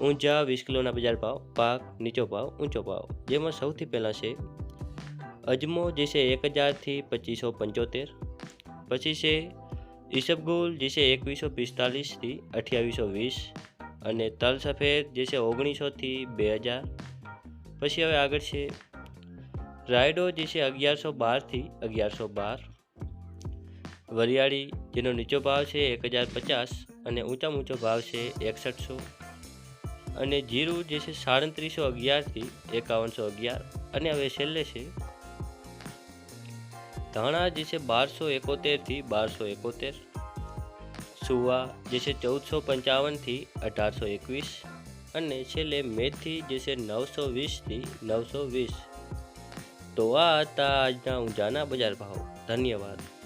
ઊંચા વીસ કિલોના બજાર ભાવ, પાક, નીચો ભાવ, ઊંચો ભાવ. જેમાં સૌથી પહેલાં છે અજમો, જે છે એક હજારથી પચીસો પંચોતેર. પછી છે ઈસબગુલ, જે છે એકવીસો પિસ્તાલીસથી અઠ્યાવીસો વીસ. અને તલ સફેદ, જે છે ઓગણીસોથી બે હજાર પછી હવે આગળ છે રાયડો, જે છે અગિયારસો બારથી અગિયારસો બાર. વરિયાળી, જેનો નીચો ભાવ છે એક હજાર પચાસ અને ઊંચામાં ઊંચો ભાવ છે એકસઠસો. અને જીરું જે છે સાડત્રીસો અગિયારથી એકાવનસો અગિયાર. અને હવે છેલ્લે છે, ધાણા જે છે બારસો એકોતેરથી બારસો એકોતેર. સુવા જે છે ચૌદસો પંચાવનથી અઢારસો એકવીસ. અને છેલ્લે મેથી જે છે નવસો વીસથી નવસો વીસ. તો આ હતા આજના ઊંઝાના બજાર ભાવ. ધન્યવાદ.